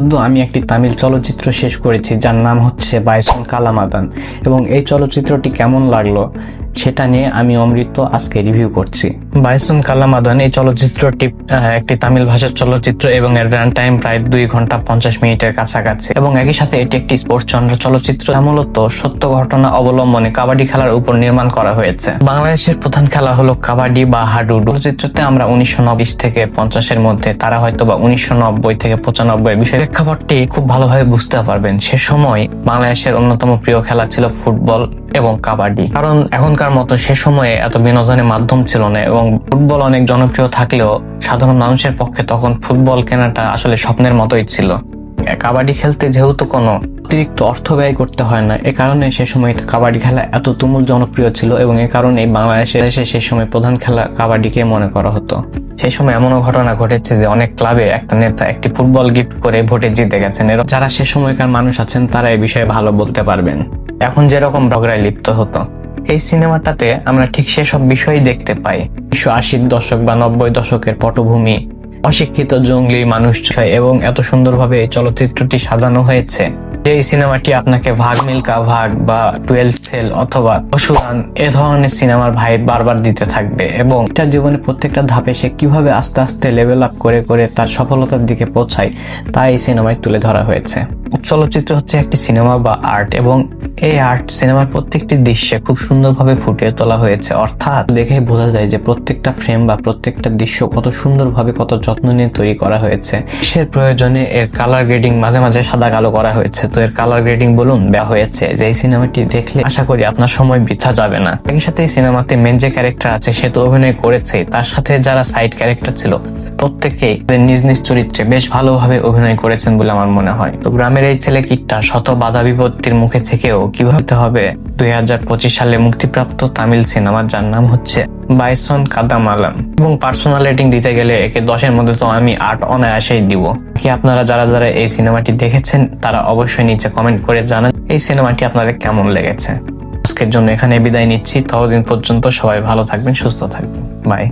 কিন্তু আমি একটি তামিল চলচ্চিত্র শেষ করেছি যার নাম হচ্ছে বাইসন কালামাদান। এবং এই চলচ্চিত্রটি কেমন লাগল? সেটা নিয়ে আমি অমৃত আজকে রিভিউ করছি। বাইসন কালামাদান এই চলচ্চিত্রটি একটি তামিল ভাষার চলচ্চিত্র এবং এর রান টাইম প্রায় দুই ঘণ্টা পঞ্চাশ মিনিটের কাছাকাছি। এবং একই সাথে এটি একটি স্পোর্টস চন্দ্র চলচ্চিত্র মূলত সত্য ঘটনা অবলম্বনে কাবাডি খেলার উপর নির্মাণ করা হয়েছে। বাংলাদেশের প্রধান খেলা হলো কাবাডি বা হাডুডু। চলচ্চিত্রতে আমরা উনিশশো থেকে পঞ্চাশের মধ্যে, তারা হয়তো বা উনিশশো নব্বই থেকে পঁচানব্বই বিষয় প্রেক্ষাপটটি খুব ভালোভাবে বুঝতে পারবেন। সে সময় বাংলাদেশের অন্যতম প্রিয় খেলা ছিল ফুটবল। এবং কাবাডি। কারণ এখনকার মতো সে সময়ে এত বিনোদনের মাধ্যম ছিল না এবং ফুটবল অনেক জনপ্রিয় থাকলেও সাধারণ মানুষের পক্ষে তখন ফুটবল কেনাটা আসলে স্বপ্নের মতোই ছিল। কাবাডি খেলতে যেহেতু কোনো অতিরিক্ত অর্থ ব্যয় করতে হয় না, এ কারণে সে সময় কাবাডি খেলা এত তুমুল জনপ্রিয় ছিল এবং এ কারণে বাংলাদেশে এসে সে সময় প্রধান খেলা কাবাডিকে মনে করা হতো। সেই সময় এমনও ঘটনা ঘটেছে যে অনেক ক্লাবে একটা নেতা একটি ফুটবল গিফট করে ভোটে জিতে গেছেন। যারা সে সময়কার মানুষ আছেন, তারা এই বিষয়ে ভালো বলতে পারবেন। এখন যেরকম ঝগড়ায় লিপ্ত হতো, এই সিনেমাটাতে আমরা ঠিক সেসব বিষয়ই দেখতে পাই। উনিশশো আশির দশক বা নব্বই দশকের পটভূমি, অশিক্ষিত জঙ্গলি মানুষ এবং এত সুন্দরভাবে এই চলচ্চিত্রটি সাজানো হয়েছে। যে এই সিনেমাটি আপনাকে ভাগ মিল্কা ভাগ বা টুয়েলভ ফেল অথবা পশুরান এ ধরনের সিনেমার ভাই বারবার দিতে থাকবে এবং তার জীবনে প্রত্যেকটা ধাপে সে কীভাবে আস্তে আস্তে লেভেল আপ করে করে তার সফলতার দিকে পৌঁছায়, তা এই সিনেমায় তুলে ধরা হয়েছে। চলচ্চিত্র হচ্ছে একটি সিনেমা বা আর্ট এবং এই আর্ট সিনেমার প্রত্যেকটি দৃশ্যে খুব সুন্দরভাবে ফুটিয়ে তোলা হয়েছে। অর্থাৎ দেখে বোঝা যায় যে প্রত্যেকটা ফ্রেম বা প্রত্যেকটা দৃশ্য কত সুন্দরভাবে কত যত্ন নিয়ে তৈরি করা হয়েছে। সে প্রয়োজনে এর কালার গ্রেডিং মাঝে মাঝে সাদা কালো করা হয়েছে। তো এর কালার গ্রেডিং বলুন দেওয়া হয়েছে। যে এই সিনেমাটি দেখলে আশা করি আপনার সময় বৃথা যাবে না। একই সাথে এই সিনেমাতে মেন যে ক্যারেক্টার আছে, সে তো অভিনয় করেছে তার সাথে যারা সাইড ক্যারেক্টার ছিল প্রত্যেকেই নিজ নিজ চরিত্রে বেশ ভালোভাবে অভিনয় করেছেন বলে আমার মনে হয়। তো গ্রামের এই ছেলে কিটটা শত বাধা বিপত্তির মুখে থেকেও কীভাবে হবে? দুই হাজার পঁচিশ সালে মুক্তিপ্রাপ্ত তামিল সিনেমা যার নাম হচ্ছে বাইসন কাদামালাম এবং পার্সোনাল রেটিং দিতে গেলে একে দশের মধ্যে তো আমি আট অনায়াসেই দিব। কি আপনারা যারা যারা এই সিনেমাটি দেখেছেন, তারা অবশ্যই নিচে কমেন্ট করে জানান এই সিনেমাটি আপনাদের কেমন লেগেছে। আজকের জন্য এখানে বিদায় নিচ্ছি। ততদিন পর্যন্ত সবাই ভালো থাকবেন, সুস্থ থাকবেন। বাই